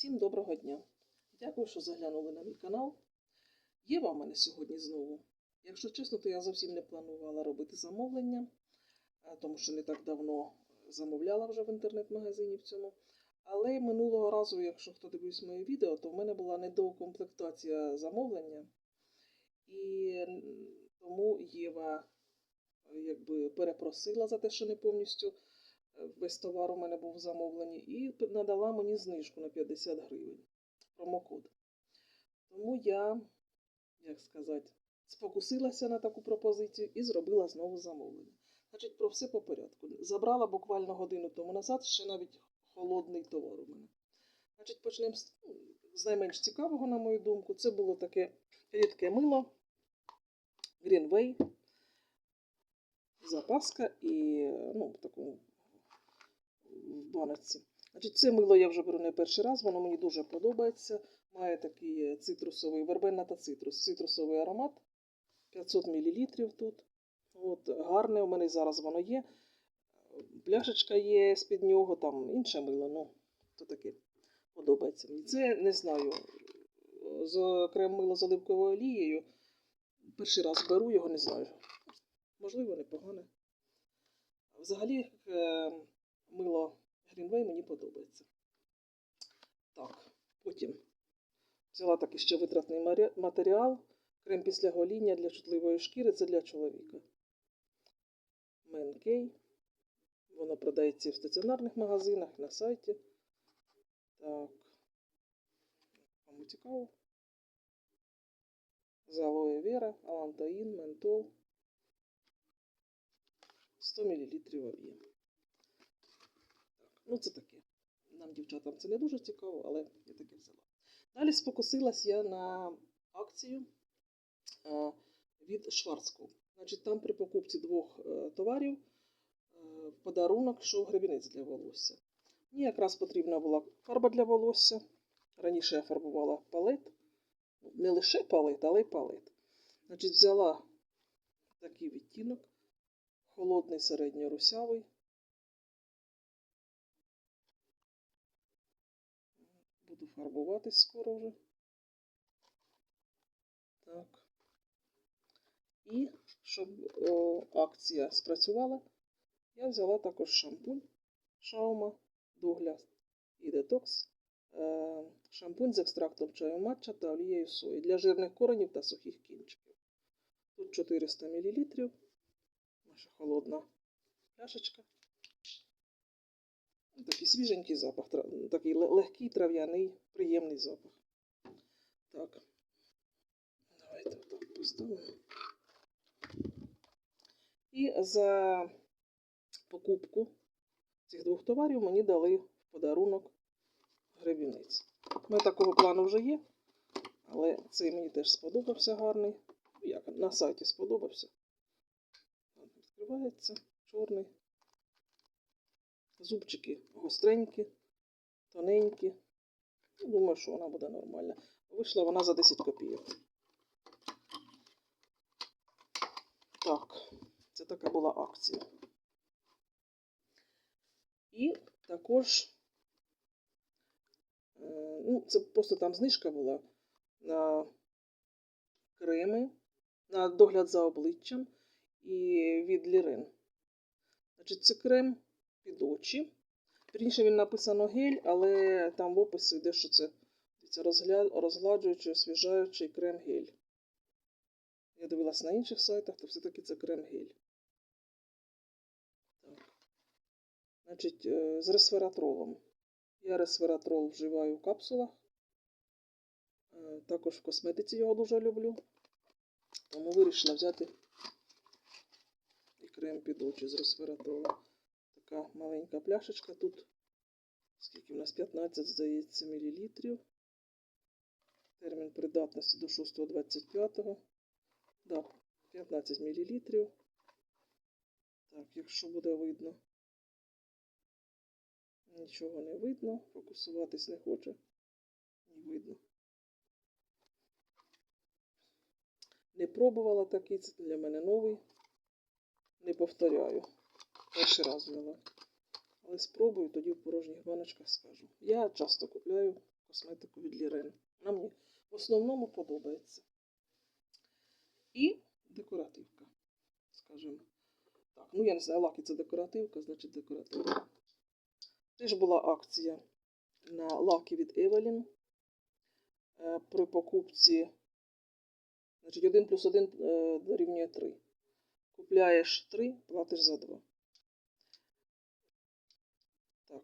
Всім доброго дня! Дякую, що заглянули на мій канал. Єва в мене сьогодні знову. Якщо чесно, то я зовсім не планувала робити замовлення, тому що не так давно замовляла вже в інтернет-магазині в цьому. Але минулого разу, якщо хто дивився моє відео, то в мене була недоукомплектація замовлення. І тому Єва е, якби перепросила за те, що не повністю е, весь товар у мене був замовлений, і надала мені знижку на 50 гривень. Промокод. Тому я, як сказати, спокусилася на таку пропозицію і зробила знову замовлення. Значить, про все по порядку. Забрала буквально годину тому назад ще навіть холодний товар у мене. Значить, почнемо з, ну, з найменш цікавого, на мою думку. Це було таке рідке мило Greenway, запаска і ну, в такому в баночці. Значить, це мило я вже беру не перший раз, воно мені дуже подобається. Має такий цитрусовий вербена та цитрус, цитрусовий аромат. 500 мл тут. От, гарне у мене зараз воно є. Пляшечка є з-під нього, там інше мило, ну, то таке подобається мені. Це не знаю. З крем мило з оливковою олією. Перший раз беру його, не знаю. Можливо, непогане. Взагалі, е, мило Greenway мені подобається. Так, потім взяла такий ще витратний матеріал. Крем після гоління для чутливої шкіри це для чоловіка. Менкей. Воно продається в стаціонарних магазинах, на сайті. Так. Кому цікаво. З алоє вера, алантаїн, ментол. 100 мл об'єм. Ну це таке. Нам, дівчатам, це не дуже цікаво, але я таке взяла. Далі спокусилась я на акцію е, від Шварцкоп. Значить, там при покупці двох е, товарів е, подарунок йшов гребінець для волосся. Мені якраз потрібна була фарба для волосся. Раніше я фарбувала палет. Не лише палет, але й палет. Значить, взяла такий відтінок, холодний середньорусявий. Фарбуватись скоро вже. Так. І щоб о, акція спрацювала, я взяла також шампунь Шаума Догляд і детокс. Е, шампунь з екстрактом чаю матча та олією сої для жирних коренів та сухих кінчиків. Тут 400 мл. Наша холодна пляшечка. Такий свіженький запах, такий легкий трав'яний, приємний запах. Так. Давайте так поставимо. І за покупку цих двох товарів мені дали в подарунок гребінець. У мене такого плану вже є, але цей мені теж сподобався гарний. Як на сайті сподобався. Відкривається чорний. Зубчики гостренькі, тоненькі. Думаю, що вона буде нормальна. Вийшла вона за 10 копійок. Так, це така була акція. І також, е, ну, це просто там знижка була на креми, на догляд за обличчям і від Лірин. Значить, це крем під очі. Вірніше він написано гель, але там в описі йде, що це розгладжуючий, освіжаючий крем гель. Я дивилась на інших сайтах, то все-таки це крем гель. Значить, е, з ресвератролом. Я ресвератрол вживаю в капсулах. Е, Також в косметиці його дуже люблю. Тому вирішила взяти і крем під очі з ресвератролом. Така маленька пляшечка тут. Скільки в нас 15, здається, мілілітрів. Термін придатності до 6.25. Да, 15 мілілітрів. Так, якщо буде видно. Нічого не видно, фокусуватись не хоче. Не видно. Не пробувала такий, це для мене новий. Не повторяю. Перший раз взяла. Але спробую, тоді в порожніх баночках скажу. Я часто купляю косметику від Лірен. Вона мені в основному подобається. І декоративка, скажімо. Так, ну я не знаю, лаки це декоративка, значить декоративка. Теж була акція на лаки від Evelyn. Е, При покупці, значить, 1 плюс 1 дорівнює 3. Купляєш 3, платиш за 2. Так,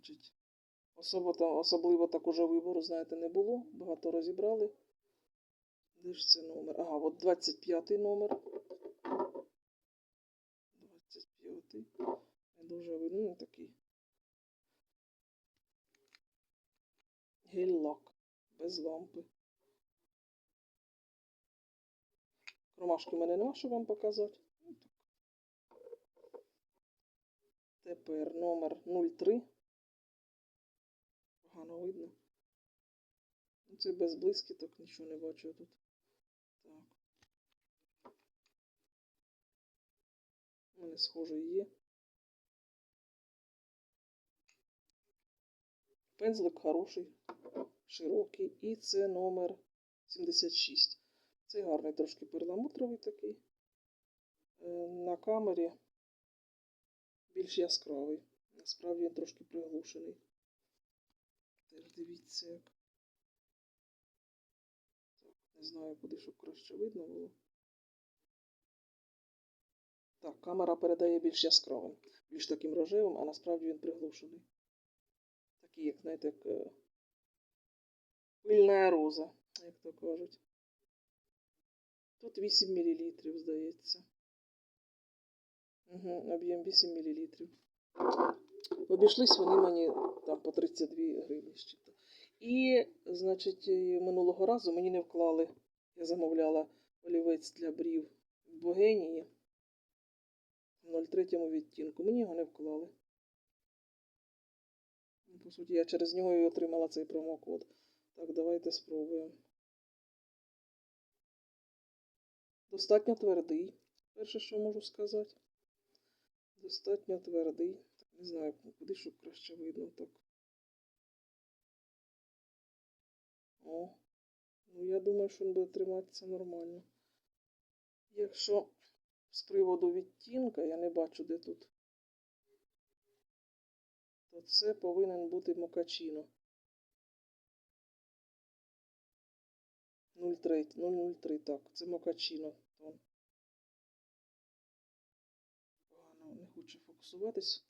значить, особо, там, особливо так уже вибору, знаєте, не було. Багато розібрали. Де ж це номер? Ага, от 25 номер. 25. Не дуже видно ну, такий. Гель-лак. Без лампи. Кромашки в мене нема, що вам показати. Ну. Тепер номер 03. Погано видно. Ну, це без блискіток, нічого не бачу тут. Так. У мене схоже є. Пензлик хороший, широкий. І це номер 76. Це гарний трошки перламутровий такий. Е, На камері більш яскравий. Насправді він трошки приглушений. Теж дивіться як. Так, не знаю, куди, щоб краще видно було. Так, камера передає більш яскравим, більш таким рожевим, а насправді він приглушений. Такий, як, знаєте, як е, пильна роза, як то кажуть. Тут 8 мл, здається. Угу, об'єм 8 мл. Обійшлись вони мені там по 32 гривні. І, значить, минулого разу мені не вклали. Я замовляла олівець для брів в Богенії в 03 відтінку. Мені його не вклали. Ну, По суті, я через нього і отримала цей промокод. Так, давайте спробуємо. Достатньо твердий. Перше, що можу сказати. Достатньо твердий. Не знаю, куди щоб краще видно так. О, ну я думаю, що він буде триматися нормально. Якщо з приводу відтінка, я не бачу, де тут, то це повинен бути мокачино. 0,3, 003, так, це мокачино. Погано не хоче фокусуватись.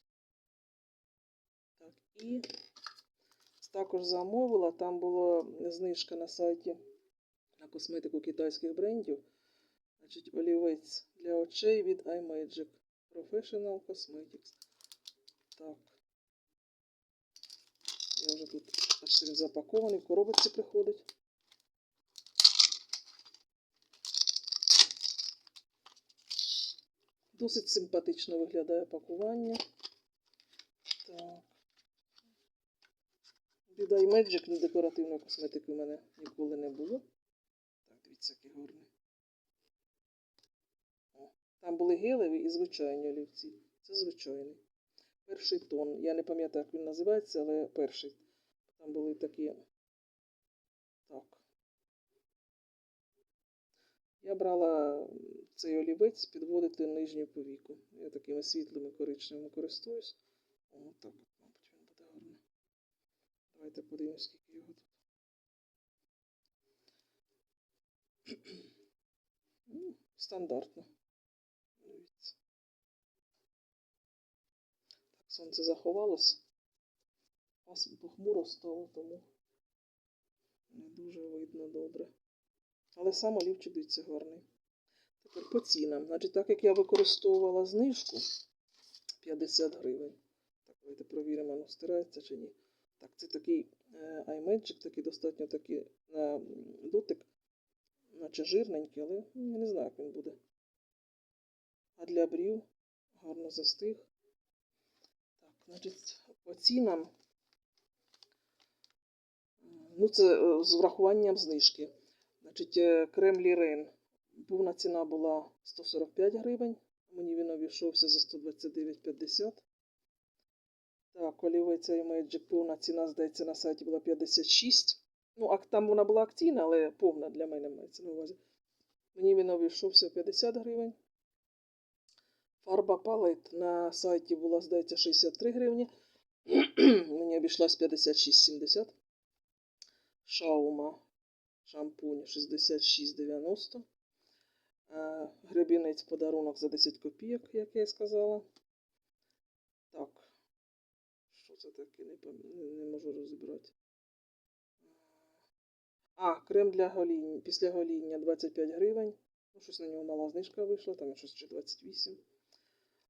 І також замовила, там була знижка на сайті на косметику китайських брендів. Значить, олівець для очей від iMagic Professional Cosmetics. Так. Я вже тут бачите, він запакований, в коробочці приходить. Досить симпатично виглядає пакування. Так. Від iMagic ні декоративної косметики в мене ніколи не було. Так, дивіться, який гарний. Там були гелеві і звичайні олівці. Це звичайний. Перший тон. Я не пам'ятаю, як він називається, але перший. Там були такі. Так. Я брала цей олівець підводити нижню повіку. Я такими світлими коричневими користуюсь. О, так, от, мабуть, він буде гарний. Давайте подивимось, скільки його тут. Ну, стандартно. Дивіться. Так, сонце заховалось. Вас похмуро стало, тому не дуже видно добре. Але сам олівчик дивіться гарний. Тепер по цінам. Значить, так як я використовувала знижку 50 гривень. Так, давайте провіримо, воно стирається чи ні. Так, це такий е, iMagic, такий достатньо такий на дотик, наче жирненький, але я не знаю, як він буде. А для брів гарно застиг. Так, значить, по цінам. Ну, це е, з врахуванням знижки. Значить, е, крем Лірен. Повна ціна була 145 гривень. Мені він обійшовся за 129,50. Так, олівець Magic повна ціна, здається, на сайті була 56. Ну, а там вона була акційна, але повна для мене мається на увазі. Мені він обійшовся 50 гривень. Фарба палет на сайті була, здається, 63 гривні. Мені обійшлась 56,70. Шаума шампунь 66,90. Е, Гребінець подарунок за 10 копійок, як я і сказала. Так. Що це таке? Не, не, можу розібрати. А, крем для гоління. Після гоління 25 гривень. Ну, щось на нього мала знижка вийшла, там щось ще 28.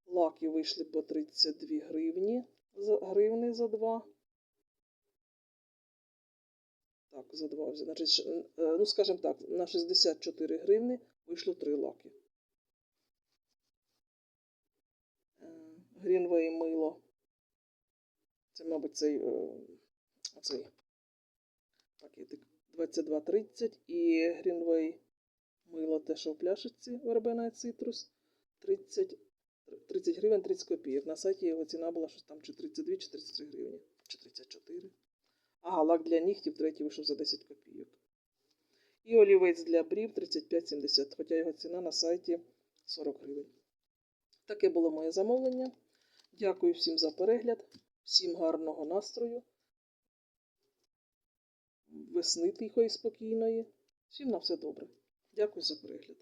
Лаки вийшли по 32 гривні. За, гривни за 2. Так, за 2. Значить, е, ну, скажімо так, на 64 гривни вийшло 3 лаки. Е, Грінвей мило. Це, мабуть, цей, е, оцей пакетик 22,30 і Грінвей мило те, що в пляшечці вербена цитрус 30, 30 гривень 30 копійок. На сайті його ціна була щось там чи 32, чи 33 гривні, чи 34. Ага, лак для нігтів третій вийшов за 10 копійок. І олівець для брів 35,70, хоча його ціна на сайті 40 гривень. Таке було моє замовлення. Дякую всім за перегляд, всім гарного настрою, весни тихої, спокійної. Всім на все добре. Дякую за перегляд.